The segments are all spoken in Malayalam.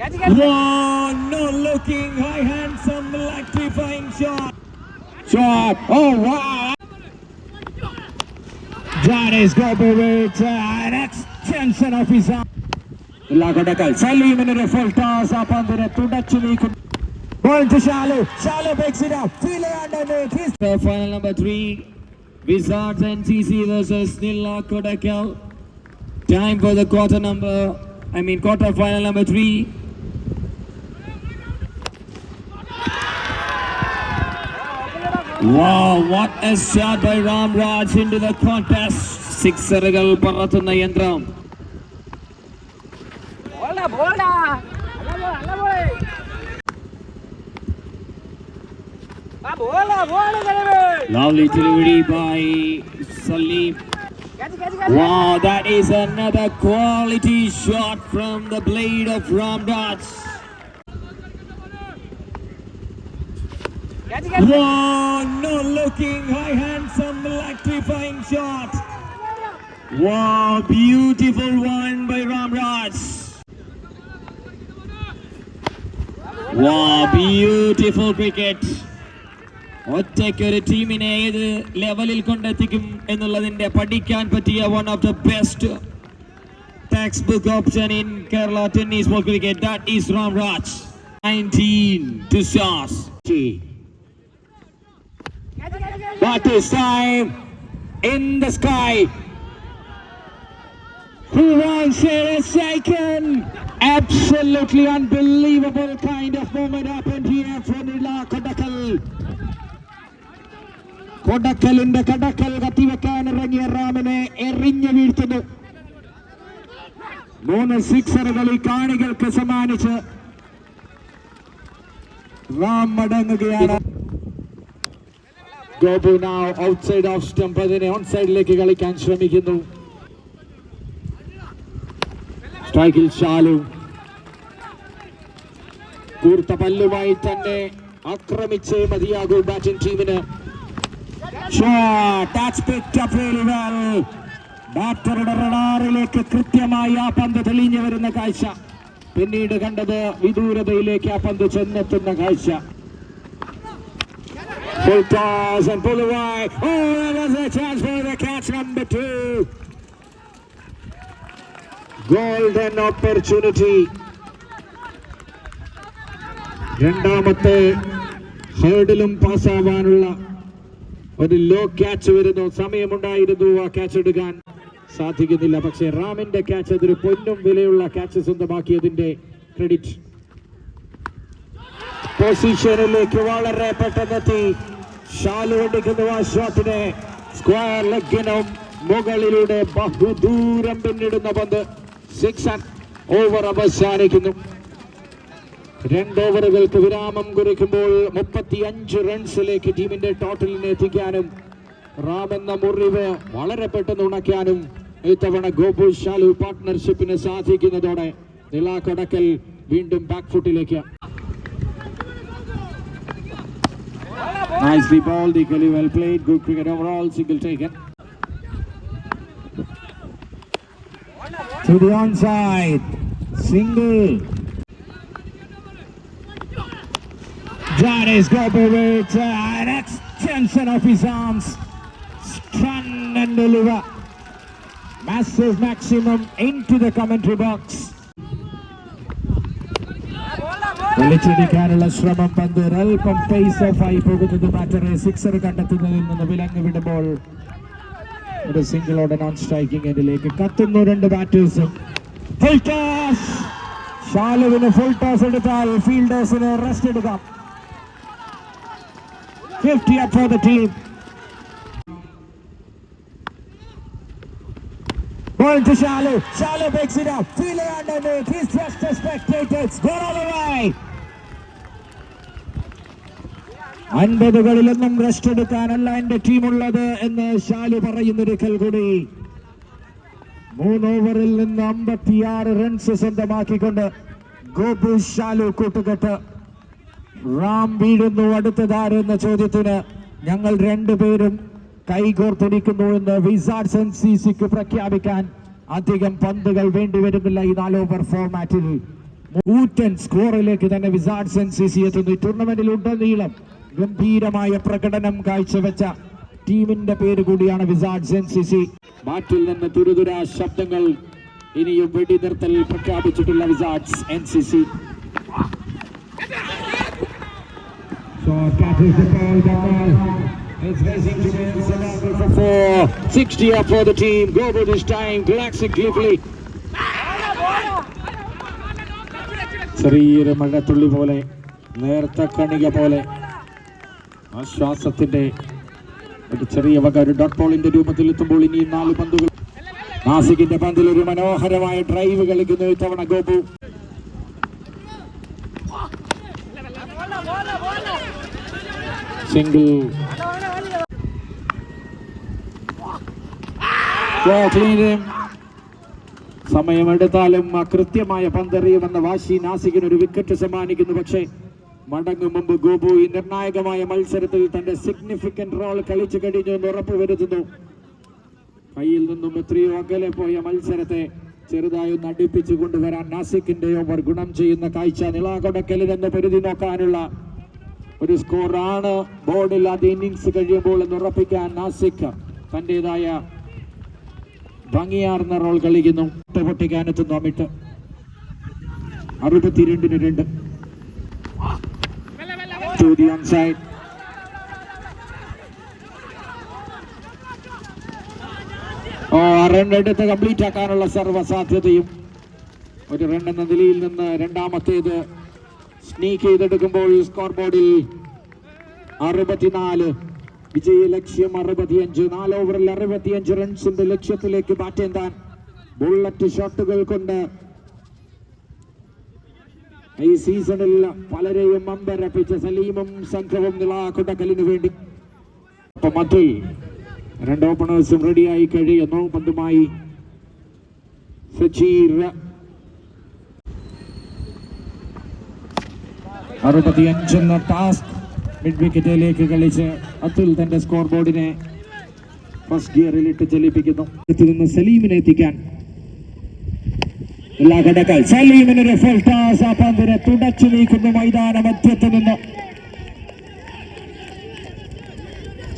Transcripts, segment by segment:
One, not looking, high handsome, electrifying shot. Shot, oh wow. That is going to be with an extension of his arm. Lagodakal, Salim in a full toss up under the two Dutch to Shalu, Shalu picks it up, feel it underneath. His final number three, Wizards NCC versus Neil Lagodakal. Time for the quarter number, I mean quarter final number three. Wow, what a shot by Ram Raj into the contest. സിക്സറുകൾ പറത്തുന്ന യന്ത്രം ബോൾഡാ ബോൾഡാ നല്ല ബോൾ നല്ല ബോൾ ആ ബോളാ ball Nilave Lovely delivery by Salim. Catch catch catch Wow, that is another quality shot from the blade of Ram one, no looking, high handsome, electrifying shot. Wow, beautiful one by Ram Raj. Wow, beautiful cricket. ഒറ്റയ്ക്ക് ഒരു ടീമിനെ ഏത് ലെവലിൽ കൊണ്ടെത്തിക്കും എന്നുള്ളതിന്റെ പഠിക്കാൻ പറ്റിയ one of the best text book option in Kerala tennis ball cricket that is Ram Raj 19 to Shas. But this time, in the sky, who wants it a second? Absolutely unbelievable kind of moment happened here from Rila Kodakal. കൊടക്കലിന്റെ കടക്കൽ കത്തിവെക്കാൻ ഇറങ്ങിയ റാമിനെ എറിഞ്ഞു വീഴ്ത്തുന്നു മൂന്ന് സിക്സറുകൾ ഈ കാണികൾക്ക് സമ്മാനിച്ച് റാം മടങ്ങുകയാണ് ഗോപു നാ ഔട്ട് സൈഡ് ഓഫ് സ്റ്റംപ് അതിനെ ഓൺ സൈഡിലേക്ക് കളിക്കാൻ ശ്രമിക്കുന്നു. സ്ട്രൈക്കിൽ ഷാലു. കൂർത്ത പല്ലുമായി തന്നെ ആക്രമിച്ചേ മതിയാകൂ ബാറ്റിംഗ് ടീമിന്. ബാറ്ററുടെ റഡാറിലേക്ക് കൃത്യമായി ആ പന്ത് തെളിഞ്ഞു വരുന്ന കാഴ്ച. പിന്നീട് കണ്ടത് വിദൂരതയിലേക്ക് ആ പന്ത് ചെന്നെത്തുന്ന കാഴ്ച. Full balls and pull away. Oh, that was a chance for the catch number two. Golden opportunity. രണ്ടാമത്തെ ഹേർഡിലും പാസ്സാവാനുള്ള ഒരു ലോ ക്യാച്ച് വരുന്നു സമയമുണ്ടായിരുന്നു ആ ക്യാച്ച് എടുക്കാൻ സാധിക്കുന്നില്ല പക്ഷേ റാമിന്റെ ക്യാച്ച് അതൊരു പൊന്നും വിലയുള്ള ക്യാച്ച് സ്വന്തമാക്കിയതിന്റെ ക്രെഡിറ്റ് പൊസിഷനിലേക്ക് വളരെ പെട്ടെന്നെത്തി ഷാലു ആ ഷോട്ടിനെ സ്ക്വയർ ലഗ്നം മുകളിലൂടെ ബഹുദൂരം പിന്നിടുന്ന പന്ത് സിക്സ് ഓവർ അവസാനിക്കുന്നു. രണ്ട് ഓവറുകൾക്ക് വിരാമം കുറിക്കുമ്പോൾ മുപ്പത്തി അഞ്ച് റൺസിലേക്ക് ടീമിന്റെ ടോട്ടലിനെ എത്തിക്കാനും റാം എന്ന മുറിവ് വളരെ പെട്ടെന്ന് ഉണക്കാനും ഇത്തവണ ഗോപു ഷാലു പാർട്ട്ണർഷിപ്പിന് സാധിക്കുന്നതോടെ നിലാക്കടക്കൽ വീണ്ടും ബാക്ക് ഫുട്ടിലേക്ക് Nicely bowled, equally well played. Good cricket overall. Single taken. To the onside. Single. Janis Gobovic, an extension of his arms. Strand and deliver. Massive maximum into the commentary box. വലിച്ചെടുക്കാനുള്ള ശ്രമം പന്ത് അല്പം പേസ് ഓഫ് ആയി പോകുന്നത് ബാറ്ററെ സിക്സർ കണ്ടെത്തുന്നതിൽ നിന്ന് വിലങ്ങ് വിടുമ്പോൾ ഒരു സിംഗിളോടെ നോൺ സ്ട്രൈക്കിംഗ് എൻഡിലേക്ക് കത്തുന്നു രണ്ട് ബാറ്റേഴ്സും ഫുൾ ടോസ് ഷാലുവിന് ഫുൾ ടോസ് എടുത്താൽ ഫീൽഡേഴ്സിന് റെസ്റ്റ് എടുക്കാം fifty up for the team Going to Shalu. Shalu picks it up. Feeler underneath. He's just a spectator. It's gone all the way. അൻപതുകളിലൊന്നും റെസ്റ്റ് എടുക്കാനല്ല എന്റെ ടീമുള്ളത് എന്ന് ഷാലു പറയുന്നൊരിക്കൽ കൂടി. മൂന്ന് ഓവറിൽ നിന്ന് അമ്പത്തിയാറ് റൺസ് സ്വന്തമാക്കിക്കൊണ്ട് ഗോപു ഷാലു കൂട്ടുകെട്ട്. റാം വീഴുന്നു അടുത്തതാരെന്ന ചോദ്യത്തിന് ഞങ്ങൾ രണ്ടുപേരും കൈകോർത്തിരിക്കുന്നു എന്ന് വിസാർഡ്സ് എൻ സി സിക്ക് പ്രഖ്യാപിക്കാൻ അധികം പന്തുകൾ വേണ്ടിവരുന്നില്ല ഈ നാലോവർ ഫോർമാറ്റിൽ കൂറ്റൻ സ്കോറിലേക്ക് തന്നെ വിസാർഡ്സ് എൻ സി സി എത്തുന്നു. ഈ ടൂർണമെന്റിൽ ഉടനീളം ഗംഭീരമായ പ്രകടനം കാഴ്ചവെച്ച ടീമിന്റെ പേര് കൂടിയാണ് വിസാർഡ്സ് എൻ സി സി മാറ്റിൽ നിന്ന് തുരുതുരാ ശബ്ദങ്ങൾ ഇനിയും വെടിനിർത്തൽ പ്രഖ്യാപിച്ചിട്ടുള്ള wizards N C C So catches the ball, Gamal. It's racing to win Salakal for four. 60 up for the team. Go for this time. Relaxing gleefully. ചെറിയൊരു മഴത്തുള്ളി പോലെ നേർത്ത കണിക പോലെ ആശ്വാസത്തിന്റെ ഒരു ചെറിയ വക ഒരു ഡോട്ട് ബോളിന്റെ രൂപത്തിൽ എത്തുമ്പോൾ ഇനി നാല് പന്തുകൾ. നാസിക്കിന്റെ പന്തിൽ ഒരു മനോഹരമായ ഡ്രൈവ് കളിക്കുന്നു ഇത്തവണ ഗോപു. സിംഗിൾ സമയമെടുത്താലും ആ കൃത്യമായ പന്തെറിയുമെന്ന വാശി നാസികിന് ഒരു വിക്കറ്റ് സമ്മാനിക്കുന്നു. പക്ഷേ മടങ്ങും മുമ്പ് ഗോപു ഈ നിർണായകമായ മത്സരത്തിൽ തന്റെ സിഗ്നിഫിക്കന്റ് റോൾ കളിച്ചു കഴിഞ്ഞു എന്ന് ഉറപ്പുവരുത്തുന്നു കയ്യിൽ നിന്നും എത്രയോ അകലെ പോയ മത്സരത്തെ ചെറുതായി ഒന്ന് അടുപ്പിച്ചു കൊണ്ടുവരാൻ നാസിക്കിന്റെ ഓവർ ഗുണം ചെയ്യുന്ന കാഴ്ച നിളാകൊടക്കലിൽ എന്ന് പരിധി നോക്കാനുള്ള ഒരു സ്കോറാണ് ബോർഡിൽ അത് ഇന്നിങ്സ് കഴിയുമ്പോൾ എന്ന് ഉറപ്പിക്കാൻ നാസിക് തന്റേതായ ഭംഗിയാർന്ന റോൾ കളിക്കുന്നു. പൊട്ടിക്കാനെത്തുന്നു അമിട്ട് അറുപത്തിരണ്ടിന് രണ്ട്. To the onside. ഓ റൺ എടുത്ത് കംപ്ലീറ്റ് ആക്കാനുള്ള സർവസാധ്യതയും ഒരു റൺ എന്ന നിലയിൽ നിന്ന് രണ്ടാമത്തേത് സ്നീക്ക് ചെയ്തെടുക്കുമ്പോൾ സ്കോർ ബോർഡിൽ അറുപത്തിനാല് വിജയ ലക്ഷ്യം അറുപത്തിയഞ്ച് നാല് ഓവറിൽ അറുപത്തിയഞ്ച് റൺസിന്റെ ലക്ഷ്യത്തിലേക്ക് ബാറ്റേന്താൻ ബുള്ളറ്റ് ഷോട്ടുകൾ കൊണ്ട് ഈ സീസണിൽ പലരെയും അമ്പരപ്പിച്ച സലീമും സംഘവും നിളാക്കുടക്കലിനു വേണ്ടി. ഒപ്പം രണ്ട് ഓപ്പണേഴ്സും റെഡിയായി കഴിയുന്നു. പന്തുമായി സജീർ. അറുപത്തിയഞ്ചെന്ന ടാസ്ക് മിഡ് വിക്കറ്റിലേക്ക് കളിച്ച് അതുൽ തന്റെ സ്കോർ ബോർഡിനെ ഫസ്റ്റ് ഗിയറിൽ ഇട്ട് ചലിപ്പിക്കുന്നു. സലീമിനെ എത്തിക്കാൻ എല്ലാ സലീമിനൊരു ഫുൾ ടോസ് ആ പന്തിനെ തുടച്ചു നീക്കുന്നു മൈതാന നിന്ന്.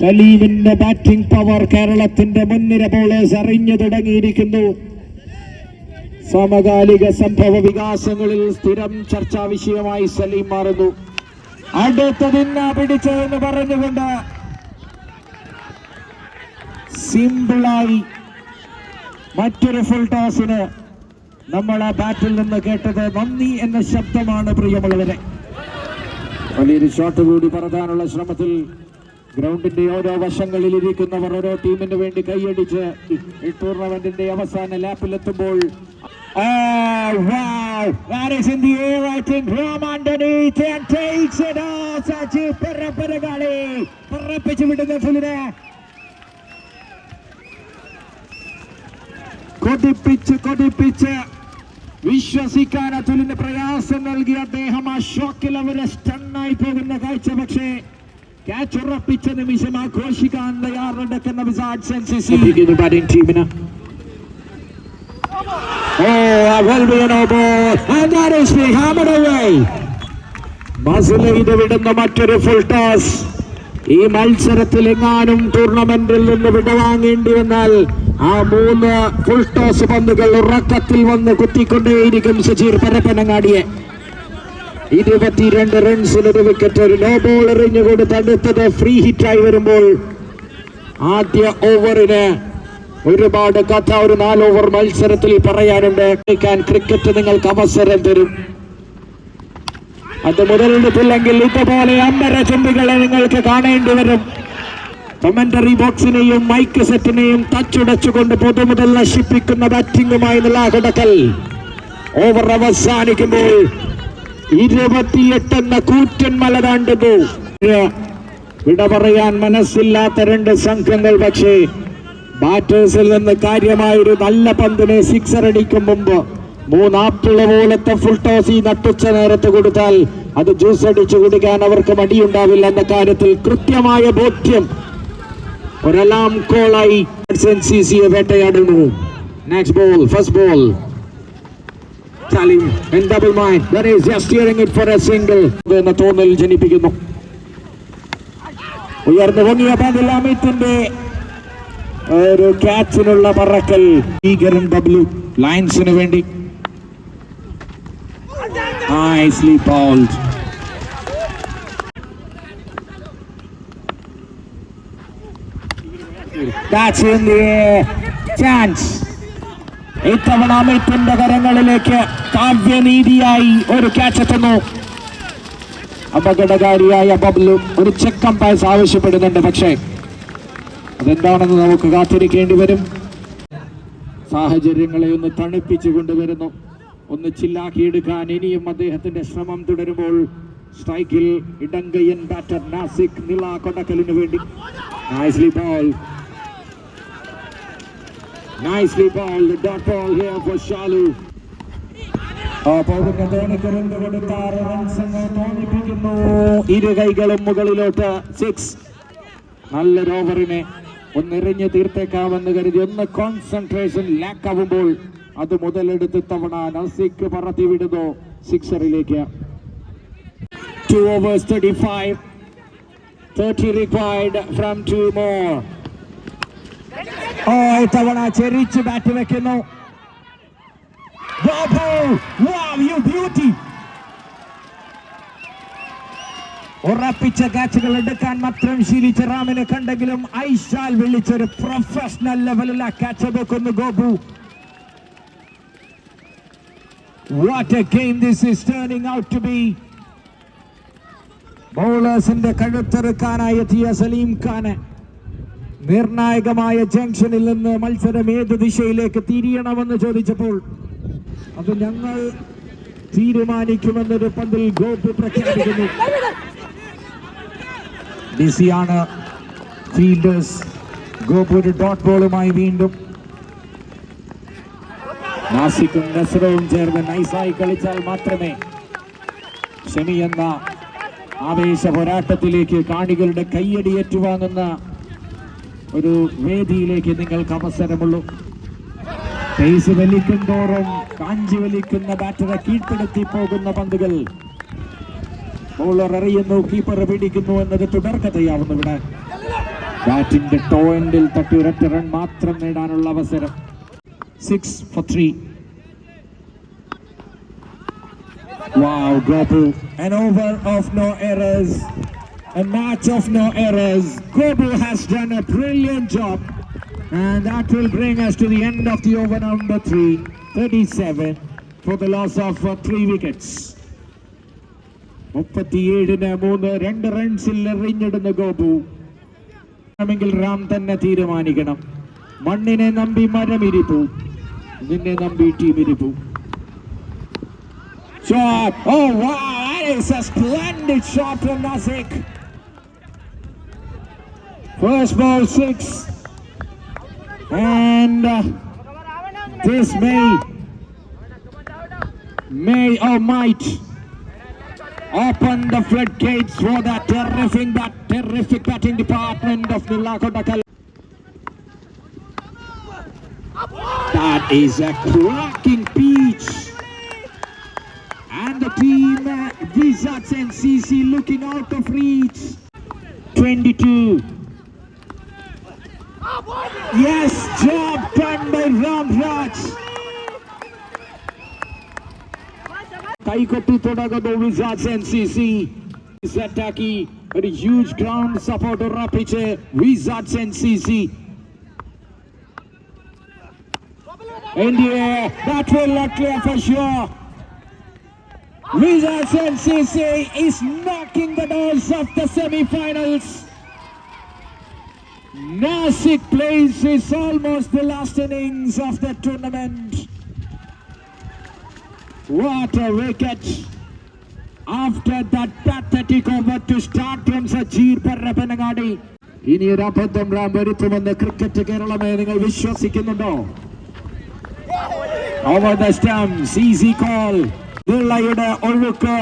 സലീമിന്റെ ബാറ്റിംഗ് പവർ കേരളത്തിന്റെ മുൻനിര ബോളേഴ്സ് അറിഞ്ഞു തുടങ്ങിയിരിക്കുന്നു. സമകാലിക സംഭവ വികാസങ്ങളിൽ സ്ഥിരം ചർച്ചാ വിഷയമായി സലീം മാറുന്നു. അടുത്ത നിന്ന പിടിച്ചതെന്ന് പറഞ്ഞുകൊണ്ട് സിമ്പിളായി മറ്റൊരു ഫുൾ ടോസിന് നമ്മൾ ആ ബാറ്റിൽ നിന്ന് കേട്ടത് നന്ദി എന്ന ശബ്ദമാണ് പ്രിയമുള്ളവരെ. വലിയൊരു ഷോട്ട് കൂടി പറത്താനുള്ള ശ്രമത്തിൽ ഗ്രൗണ്ടിന്റെ ഓരോ വശങ്ങളിൽ ഇരിക്കുന്നവർ ഓരോ ടീമിന് വേണ്ടി കൈയടിച്ച് ഈ ടൂർണമെന്റിന്റെ അവസാന ലാപ്പിൽ എത്തുമ്പോൾ. പറപ്പിച്ചു വിടുന്ന ഫുലിനെ. കൊതിപ്പിച്ച് കൊതിപ്പിച്ച്. വിശ്വസിക്കാൻ അതുലിന് പ്രയാസം നൽകി അദ്ദേഹം ആ ഷോക്കിൽ അവരെ സ്റ്റണ്ണായി പോകുന്ന കാഴ്ച പക്ഷേ ക്യാച്ച് ഉറപ്പിച്ച നിമിഷം ആഘോഷിക്കാൻ തയ്യാറെടുക്കുന്ന ബാറ്റിംഗ് ടീമിന് oh that will be an ball. And that is being hammered away. Muscle വിടുന്ന മറ്റൊരു ഫുൾ ടോസ് ഈ മത്സരത്തിൽ എങ്ങാനും ടൂർണമെന്റിൽ നിന്ന് വിടവാങ്ങേണ്ടി വന്നാൽ ആ മൂന്ന് ഫുൾ ടോസ് പന്തുകൾ ഉറക്കത്തിൽ വന്ന് കുത്തിക്കൊണ്ടേയിരിക്കും സജീർ പരപ്പനങ്ങാടിയെ. ഇരുപത്തിരണ്ട് റൺസിൽ ഒരു വിക്കറ്റ് ഒരു നോ ബോൾ എറിഞ്ഞുകൊണ്ട് തടുത്തത് ഫ്രീ ഹിറ്റായി വരുമ്പോൾ ആദ്യ ഓവറിന് ഒരുപാട് കഥ ഒരു നാല് ഓവർ മത്സരത്തിൽ പറയാനുണ്ട്. കളിക്കാൻ ക്രിക്കറ്റ് നിങ്ങൾക്ക് അവസരം തരും. അത് മുതലെടുത്തില്ലെങ്കിൽ ഇതുപോലെ അമ്പര ചുണ്ടികളെ നിങ്ങൾക്ക് കാണേണ്ടി വരും. കമന്ററി ബോക്സിനെയും മൈക്ക് സെറ്റിനെയും തച്ചുടച്ചുകൊണ്ട് പൊതുമുതൽ നശിപ്പിക്കുന്ന ബാറ്റിംഗുമായി നിലാകടക്കൽ. ഓവർ അവസാനിക്കുമ്പോൾ ഇരുപത്തിയെട്ട് എന്ന കൂറ്റൻ മല താണ്ടുന്നു. വിട പറയാൻ മനസ്സില്ലാത്ത രണ്ട് സംഘങ്ങൾ പക്ഷേ ബാറ്റേഴ്സിൽ നിന്ന് കാര്യമായ ഒരു നല്ല പന്തിനെ സിക്സർ അടിക്കും മുമ്പ് മൂന്നാപ്പിള പോലത്തെ ഫുൾ ടോസ് ഈ നട്ടുച്ച നേരത്ത് കൊടുത്താൽ അത് ജ്യൂസ് അടിച്ചു കുടിക്കാൻ അവർക്ക് മടിയുണ്ടാവില്ല എന്ന കാര്യത്തിൽ കൃത്യമായ ബോധ്യം ഒരലാം കോളായി C C A വേട്ടയാടുന്നു. Next ball first ball Telling in double mind that is just steering it for a single. എന്ന തോന്നൽ ജനിപ്പിക്കുന്നു. ഉയർന്നു പൊങ്ങിയ പതിൽ അമിത്തിന്റെ ഒരു ക്യാച്ചിനുള്ള പറക്കൽ ഭീകരൻ ബബ്ലു ലയൻസിന് വേണ്ടി. Nicely bowled. That's in the air. ഇത്തവണ അമിത്തിന്റെ കരങ്ങളിലേക്ക് കാവ്യനീതിയായി ഒരു ക്യാച്ച് എത്തുന്നു. അപകടകാരിയായ ബബ്ലു ഒരു ചെക്ക് അമ്പയർസ് ആവശ്യപ്പെടുന്നുണ്ട് പക്ഷേ അതെന്താണെന്ന് നമുക്ക് കാത്തിരിക്കേണ്ടി വരും. സാഹചര്യങ്ങളെ ഒന്ന് തണുപ്പിച്ചു കൊണ്ടുവരുന്നു. ഒന്ന് ചില്ലാക്കിയെടുക്കാൻ ഇനിയും അദ്ദേഹത്തിന്റെ ശ്രമം തുടരുമ്പോൾ സ്ട്രൈക്കിൽ ഇടങ്കയ്യൻ ബാറ്റർ നാസിക് നില കൊടക്കലിന് വേണ്ടി. Nicely bowled nicely bowled dot ball here for Shalu Shalu. തോണിക്കരുന്ന് കൊടുത്ത ആറ് റൺസ് തോന്നിപ്പിക്കുന്നു ഇരു കൈകളും മുകളിലോട്ട് സിക്സ് നല്ലൊരു ഓവറിനെ ഒന്നെറിഞ്ഞ് തീർത്തേക്കാമെന്ന് കരുതി ഒന്ന് കോൺസെൻട്രേഷൻ ലാക്ക് ആവുമ്പോൾ അത് മുതലെടുത്ത് തവണ നസിക്ക് പറത്തി വിടുന്നു സിക്സറിലേക്ക്. Two overs thirty five thirty required from two more ഓ ഇത്തവണ ചെരിച്ച് ബാറ്റ് വെക്കുന്നു! ഉറപ്പിച്ച ക്യാച്ചുകൾ എടുക്കാൻ മാത്രം ശീലിച്ച റാമിനെ കണ്ടെങ്കിലും ഐശാൽ വിളിച്ചൊരു പ്രൊഫഷണൽ ലെവലിൽ ആ ക്യാച്ച് വെക്കുന്നു Gopu. What a game this is turning out to be ബൗളേഴ്സിന്റെ കഴുത്തെറുക്കാനായി എത്തിയ സലീം ഖാന്. നിർണായകമായ ജംഗ്ഷനിൽ നിന്ന് മത്സരം ഏത് ദിശയിലേക്ക് തിരിയണമെന്ന് ചോദിച്ചപ്പോൾ അത് ഞങ്ങൾ തീരുമാനിക്കുമെന്നൊരു പന്തിൽ ഗോപു പ്രഖ്യാപിക്കുന്നു. ബിസിയാണ് ഫീൽഡേഴ്സ് ഗോപു ഒരു ഡോട്ട് ബോളുമായി വീണ്ടും നാസിക്കും നസ്രവും ചേർന്ന് നൈസായി കളിച്ചാൽ മാത്രമേ ഷമി എന്ന ആവേശ പോരാട്ടത്തിലേക്ക് കാണികളുടെ കയ്യടി ഏറ്റുവാങ്ങുന്ന ഒരു വേദിയിലേക്ക് നിങ്ങൾക്ക് അവസരമുള്ളൂ. പേസ് വലിക്കും തോറും കാഞ്ചി വലിക്കുന്ന ബാറ്ററെ കീഴ്പ്പെടുത്തി പോകുന്ന പന്തുകൾ. ബൗളർ എറിയുന്നു കീപ്പർ പിടിക്കുന്നു എന്നത് തുടർക്കഥയാവുന്നു ഇവിടെ. ബാറ്റിന്റെ ടോയിന്റിൽ തട്ടി ഒരൊറ്റ റൺ മാത്രം നേടാനുള്ള അവസരം. Six four three Wow, Gopu an over of no a match of no errors. Gobu has done a brilliant job, and that will bring us to the end of the over number three, 37, for the loss of uh, three wickets. മുപ്പത്തിയേഴിന് മൂന്ന് രണ്ട് റൺസിൽ എറിഞ്ഞിടുന്ന ഗോപു ണമെങ്കിൽ റാം തന്നെ തീരുമാനിക്കണം മണ്ണിനെ നമ്പി മരമിരിപ്പു നിന്നെ നമ്പി ടീം ഇരിപ്പു Shot. Oh, wow. That is a splendid shot from Nasik. First ball, six. And uh, this may, may or might open the floodgates for that terrific, that terrific batting department of Nila Kotakal. That is a cracking peach. And the team uh, Wizards and CC looking out of reach. 22. Yes, job done by Ramraj. Kaikottu Todagado Wizards NCC is attacking a huge ground supporter pitcher Wizards NCC. In the air, that will not clear for sure. Wizards NCC is knocking the doors of the semi-finals. Nasik plays is almost the last innings of the tournament. What a wicket! After that pathetic over to start from Sajir Parrapanangadi. ഇനി ഒരു അബദ്ധം റാം വരുത്തുമെന്ന് ക്രിക്കറ്റ് കേരളമേ നിങ്ങൾ വിശ്വസിക്കുന്നുണ്ടോ over the stumps easy call വിള്ളയുടെ ഒഴുക്ക്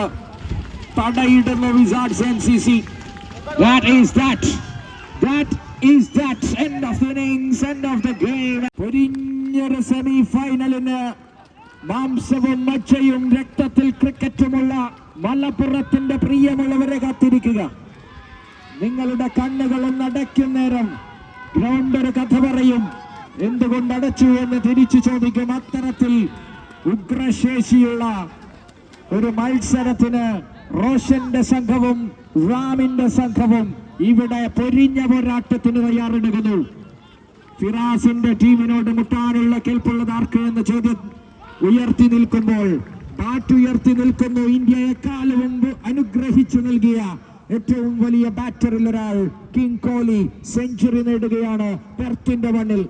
തടയിടുന്ന wizards N C C that is that that is that end of the innings, end of the game. പൊരിഞ്ഞൊരു സെമി ഫൈനലിന് മാംസവും മജ്ജയും രക്തത്തിൽ ക്രിക്കറ്റുമുള്ള മലപ്പുറത്തിന്റെ പ്രിയമുള്ളവരെ കാത്തിരിക്കുക. നിങ്ങളുടെ കണ്ണുകൾ ഒന്ന് അടയ്ക്കും നേരം. ഗ്രൗണ്ട് ഒരു കഥ പറയും. എന്തുകൊണ്ട് അടച്ചു എന്ന് തിരിച്ചു ചോദിക്കും. അത്തരത്തിൽ ഉഗ്രശേഷിയുള്ള ഒരു മത്സരത്തിന് റോഷന്റെ സംഘവും റാമിന്റെ സംഘവും ഇവിടെ പൊരിഞ്ഞ പോരാട്ടത്തിന് തയ്യാറെടുക്കുന്നു. ഫിറാസിന്റെ ടീമിനോട് മുട്ടാനുള്ള കേൾപ്പുള്ളത് ആർക്ക് എന്ന ചോദ്യം ഉയർത്തി നിൽക്കുമ്പോൾ ബാറ്റ് ഉയർത്തി നിൽക്കുന്നു. ഇന്ത്യ എക്കാലവും അനുഗ്രഹിച്ചു നൽകിയ ഏറ്റവും വലിയ ബാറ്ററിൽ ഒരാൾ കിങ് കോഹ്ലി സെഞ്ചുറി നേടുകയാണ് പെർത്തിന്റെ മണ്ണിൽ.